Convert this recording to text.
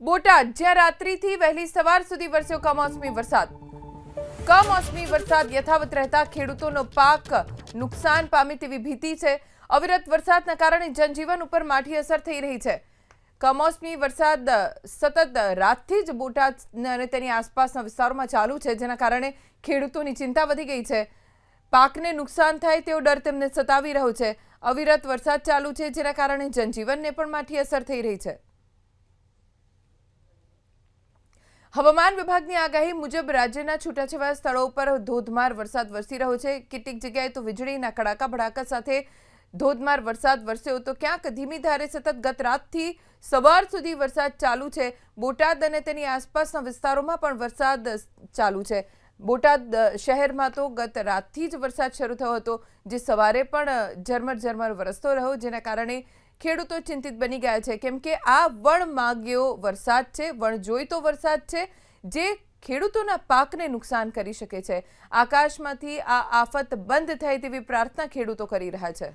બોટાદ, જ્યાં રાત્રિથી વહેલી સવાર સુધી વરસ્યો કમોસમી વરસાદ. કમોસમી વરસાદ યથાવત રહેતા ખેડૂતોનો પાક નુકસાન પામે તેવી ભીતિ છે. અવિરત વરસાદના કારણે જનજીવન ઉપર માઠી અસર થઈ રહી છે. કમોસમી વરસાદ સતત રાતથી જ બોટાદ અને તેની આસપાસના વિસ્તારોમાં ચાલુ છે, જેના કારણે ખેડૂતોની ચિંતા વધી ગઈ છે. પાકને નુકસાન થાય તેવો ડર તેમને સતાવી રહ્યો છે. અવિરત વરસાદ ચાલુ છે, જેના કારણે જનજીવનને પણ માઠી અસર થઈ રહી છે. હવામાન વિભાગની આગાહી મુજબ રાજ્યના છૂટાછવાયા સ્થળો પર ધોધમાર વરસાદ વરસી રહ્યો છે. કેટલીક જગ્યાએ તો વીજળીના કડાકા ભડાકા સાથે ધોધમાર વરસાદ વરસ્યો તો ક્યાંક ધીમી ધારે સતત ગત રાતથી સવાર સુધી વરસાદ ચાલુ છે. બોટાદ અને તેની આસપાસના વિસ્તારોમાં પણ વરસાદ ચાલુ છે. બોટાદ શહેરમાં તો ગત રાતથી જ વરસાદ શરૂ થયો હતો, જે સવારે પણ ઝરમર ઝરમર વરસતો રહ્યો, જેના કારણે ખેડૂતો ચિંતિત બની ગયા છે. કેમ કે આ વણ માગ્યો વરસાદ છે, વણ જોઈતો વરસાદ છે, જે ખેડૂતોના પાકને નુકસાન કરી શકે છે. આકાશમાંથી આ આફત બંધ થાય તેવી પ્રાર્થના ખેડૂતો કરી રહ્યા છે.